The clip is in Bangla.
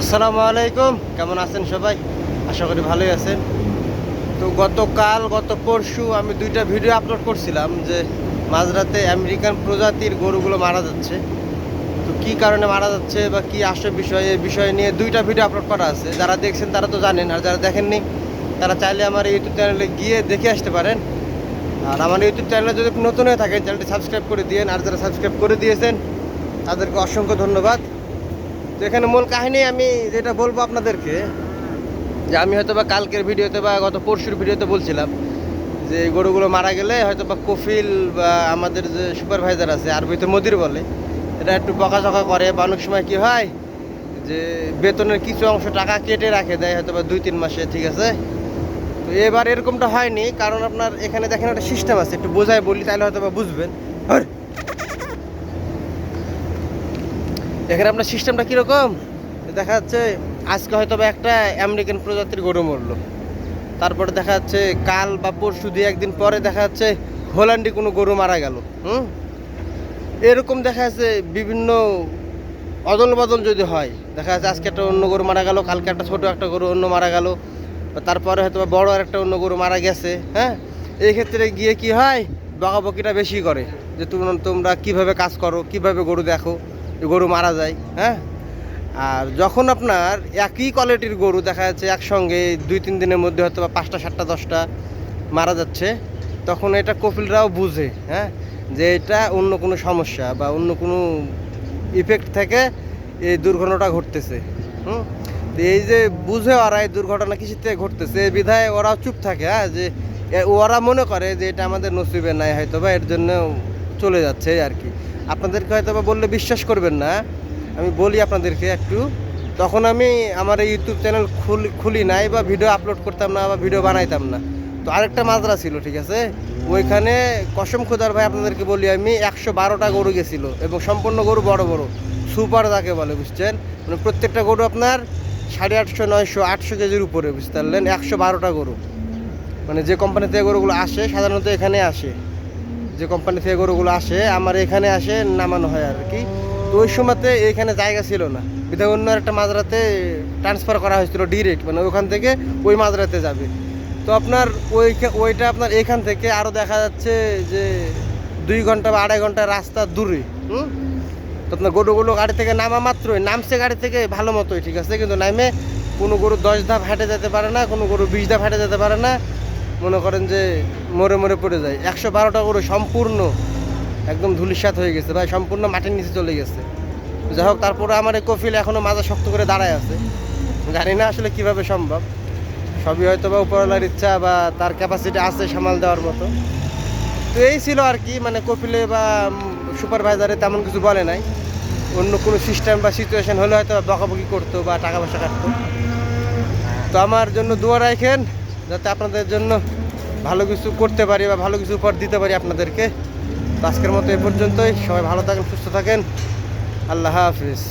আসসালামু আলাইকুম। কেমন আছেন সবাই? আশা করি ভালোই আছেন। তো গতকাল, গত পরশু আমি দুইটা ভিডিও আপলোড করছিলাম যে মাঝরাতে আমেরিকান প্রজাতির গরুগুলো মারা যাচ্ছে। তো কি কারণে মারা যাচ্ছে বা কি আসে বিষয় বিষয় নিয়ে দুইটা ভিডিও আপলোড করা আছে। যারা দেখছেন তারা তো জানেন, আর যারা দেখেননি, তারা চাইলে আমার ইউটিউব চ্যানেলে গিয়ে দেখে আসতে পারেন। আর আমার ইউটিউব চ্যানেলে যদি নতুন হয়ে থাকেন চ্যানেলটি সাবস্ক্রাইব করে দিয়েন। আর যারা সাবস্ক্রাইব করে দিয়েছেন, তাদেরকে অসংখ্য ধন্যবাদ। তো এখানে মূল কাহিনী আমি যেটা বলব আপনাদেরকে, যে আমি হয়তো বা কালকের ভিডিওতে বা গত পরশুর ভিডিওতে বলছিলাম যে গরুগুলো মারা গেলে হয়তো বা কফিল বা আমাদের যে সুপারভাইজার আছে আর আরবিতে মদির বলে, এটা একটু বকাঝকা করে বা অনেক সময় কী হয় যে বেতনের কিছু অংশ টাকা কেটে রাখে, দেয় হয়তো বা দুই তিন মাসে, ঠিক আছে? তো এবার এরকমটা হয়নি, কারণ আপনার এখানে দেখেন একটা সিস্টেম আছে, একটু বোঝায় বলি, তাহলে হয়তো বা বুঝবেন এখানে আপনার সিস্টেমটা কীরকম? দেখা যাচ্ছে আজকে হয়তো বা একটা আমেরিকান প্রজাতির গরু মরলো। তারপরে দেখা যাচ্ছে কাল বা পরশু দিয়ে একদিন পরে দেখা যাচ্ছে হোল্যান্ডি কোনো গরু মারা গেল, হুম? এরকম দেখা যাচ্ছে বিভিন্ন অদল বদল যদি হয়, দেখা যাচ্ছে আজকে একটা অন্য গরু মারা গেল, কালকে একটা ছোটো একটা গরু অন্য মারা গেল, তারপরে হয়তো বড় একটা অন্য গরু মারা গেছে হ্যাঁ? এই ক্ষেত্রে গিয়ে কি হয়? বকাবকিটা বেশি করে, যে তোমরা তোমরা কীভাবে কাজ করো, কীভাবে গরু দেখো গরু মারা যায় হ্যাঁ? আর যখন আপনার একই কোয়ালিটির গরু দেখা যাচ্ছে একসঙ্গে দুই, তিন দিনের মধ্যে হয়তো বা পাঁচটা, সাতটা, দশটা মারা যাচ্ছে, তখন এটা কপিলরাও বুঝে হ্যাঁ? যে এটা অন্য কোনো সমস্যা বা অন্য কোনো ইফেক্ট থেকে এই দুর্ঘটনাটা ঘটতেছে, হুম? এই যে বুঝে ওরা এই দুর্ঘটনা থেকে ঘটতেছে বিধায় ওরাও চুপ থাকে হ্যাঁ? যে ওরা মনে করে যে এটা আমাদের নসিবে নাই হয়তো বা, এর জন্য চলে যাচ্ছে আর কি। আপনাদেরকে হয়তো বললে বিশ্বাস করবেন না, আমি বলি আপনাদেরকে একটু। তখন আমি আমার এই ইউটিউব চ্যানেল খুলি খুলি নাই বা ভিডিও আপলোড করতাম না বা ভিডিও বানাইতাম না। তো আরেকটা মাজরা ছিল, ঠিক আছে? ওইখানে কসম খোদার ভাই আপনাদেরকে বলি আমি, একশো বারোটা গরু গেছিল এবং সম্পূর্ণ গরু বড় বড়, সুপার যাকে বলে, বুঝছেন? মানে প্রত্যেকটা গরু আপনার সাড়ে আটশো, নয়শো, আটশো কেজির উপরে, বুঝতে পারলেন? একশো বারোটা গরু। মানে যে কোম্পানি থেকে গরুগুলো আসে, সাধারণত এখানে আসে। যে কোম্পানি থেকে গরুগুলো আসে, আমার এখানে আসে, নামানো হয় আর কি। তো ওই সময়তে এখানে জায়গা ছিল না। বিধায় অন্য একটা মাঝরাতে ট্রান্সফার করা হয়েছিল ডিরেক্ট মানে ওখান থেকে ওই মাঝরাতে যাবে। তো আপনার ওই ওইটা আপনার এখান থেকে আরও দেখা যাচ্ছে যে দুই ঘণ্টা বা আড়াই ঘণ্টা রাস্তা দূরে, হুম? তো আপনার গরুগুলো গাড়ি থেকে নামা মাত্রই, নামছে গাড়ি থেকে ভালো মতোই, ঠিক আছে? কিন্তু নামে কোনো গরু দশ ধাপ হেঁটে যেতে পারে না, কোনো গরু বিশ ধাপ হেঁটে যেতে পারে না। মনে করেন যে মরে মরে পড়ে যায়। একশো বারোটা গরু সম্পূর্ণ একদম ধুলিসাত হয়ে গেছে, ভাই, সম্পূর্ণ মাটির নিচে চলে গেছে। যাই হোক, তারপরে আমার এই কফিল এখনও মাজা শক্ত করে দাঁড়ায় আছে। জানি না আসলে কীভাবে সম্ভব। সবই হয়তো বা উপরওয়ালার ইচ্ছা বা তার ক্যাপাসিটি আছে সামাল দেওয়ার মতো। তো এই ছিল আর কি মানে কপিলে বা সুপারভাইজারে তেমন কিছু বলে নাই। অন্য কোনো সিস্টেম বা সিচুয়েশন হলে হয়তো বকাবকি করতো বা টাকা পয়সা কাটতো। তো আমার জন্য দোয়া রাখেন। যাতে আপনাদের জন্য ভালো কিছু করতে পারি বা ভালো কিছু উপহার দিতে পারি আপনাদেরকে। আজকের মতো এ পর্যন্তই। সবাই ভালো থাকেন, সুস্থ থাকেন। আল্লাহ হাফিজ।